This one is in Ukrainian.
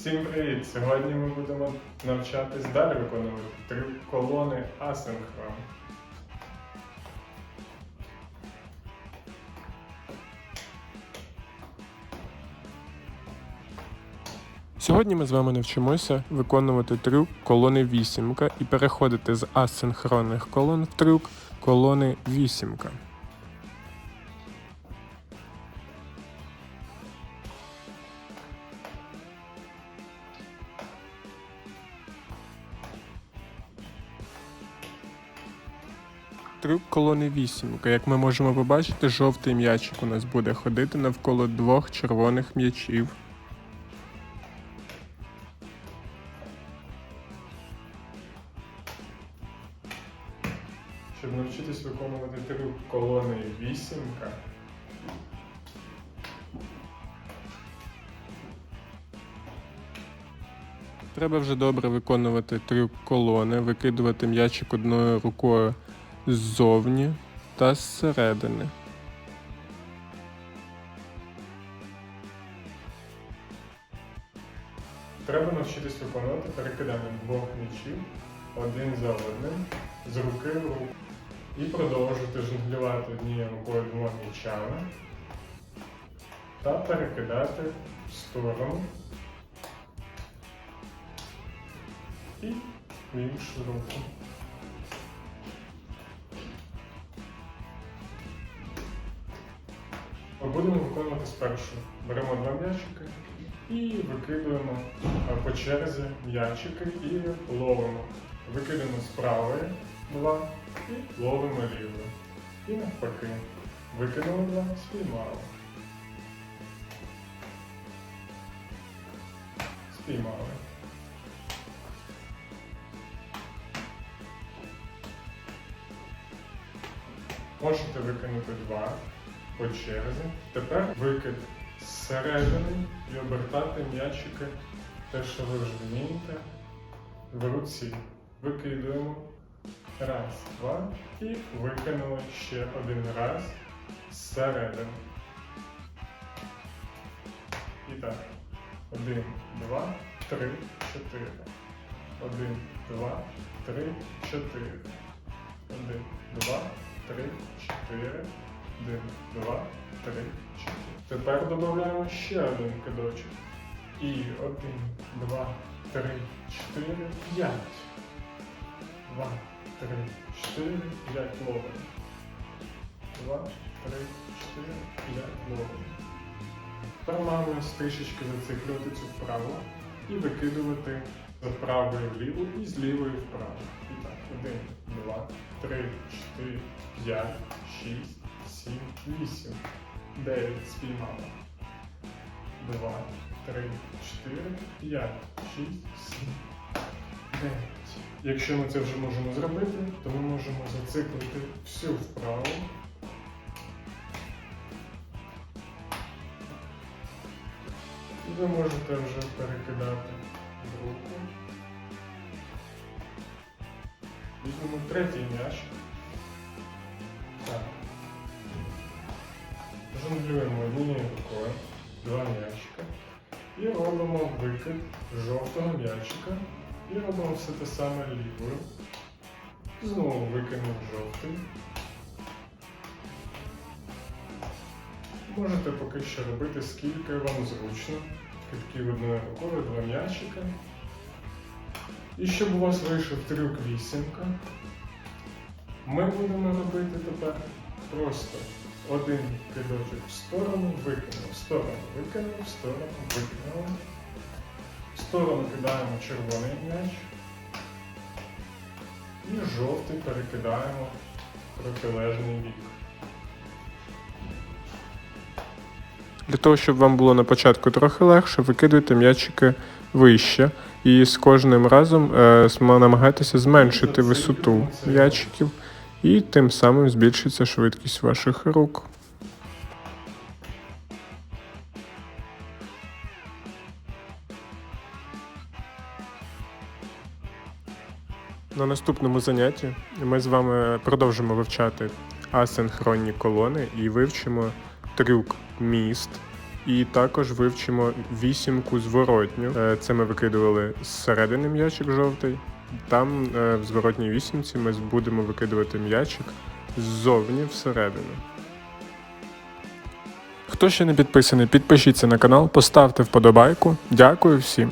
Всім привіт! Сьогодні ми будемо навчатись далі виконувати три колони асинхрон. Сьогодні ми з вами навчимося виконувати трюк колони вісімка і переходити з асинхронних колон в трюк колони вісімка. Трюк колони вісімка. Як ми можемо побачити, жовтий м'ячик у нас буде ходити навколо двох червоних м'ячів. Щоб навчитись виконувати трюк колони вісімка, треба вже добре виконувати трюк колони, викидувати м'ячик одною рукою ззовні та зсередини. Треба навчитись виконувати перекидання двох м'ячів один за одним з руки в руку і продовжувати жонглювати однією рукою двома м'ячами та перекидати в сторону і в іншу руку. Будемо виконувати спершу. Беремо два м'ячики і викидуємо е, по черзі м'ячики і ловимо. Викидаємо з правої два і ловимо лівою. І навпаки. Викинули два, спіймали. Спіймали. Можете викинути два по черзі. Тепер викид зсередини і обертати м'ячики, те, що ви вже вмієте, в руці. Викидуємо. Раз, два. І викинули ще один раз зсередини. І так. Один, два, три, чотири. Один, два, три, чотири. Один, два, три, чотири. Один, два, три, чотири. Тепер додаємо ще один кидочок. І один, два, три, чотири, п'ять. Два, три, чотири, п'ять ловимо. Два, три, чотири, п'ять ловимо. Тепер маємо трішечки зациклювати цю вправу і викидувати з правої вліву і з лівої вправо. І так, один, два, три, чотири, п'ять, шість, сім, вісім, дев'ять спіймали. Два, три, чотири, п'ять, шість, сім, дев'ять. Якщо ми це вже можемо зробити, то ми можемо зациклити всю вправу. І ви можете вже перекидати руку. Візьмемо третій м'яч. Жонглюємо однією рукою, два м'ячика. І робимо викид жовтого м'ячика. І робимо все те саме лівою. Знову викинув жовтий. Можете поки що робити скільки вам зручно. Китків одною рукою, два м'ячика. І щоб у вас вийшов трюк вісімка, ми будемо робити тепер просто один кидочок в сторону, викинув, в сторону, викинув, в сторону, викинув. В сторону кидаємо червоний м'яч. І жовтий перекидаємо протилежний бік. Для того, щоб вам було на початку трохи легше, викидуйте м'ячики вище і з кожним разом е, намагайтеся зменшити висоту м'ячиків, і тим самим збільшиться швидкість ваших рук. На наступному занятті ми з вами продовжимо вивчати асинхронні колони і вивчимо трюк міст І також вивчимо вісімку зворотню. Е, Це ми викидували зсередини м'ячик жовтий. Там е, в зворотній вісімці ми будемо викидувати м'ячик ззовні всередину. Хто ще не підписаний, підпишіться на канал, поставте вподобайку. Дякую всім.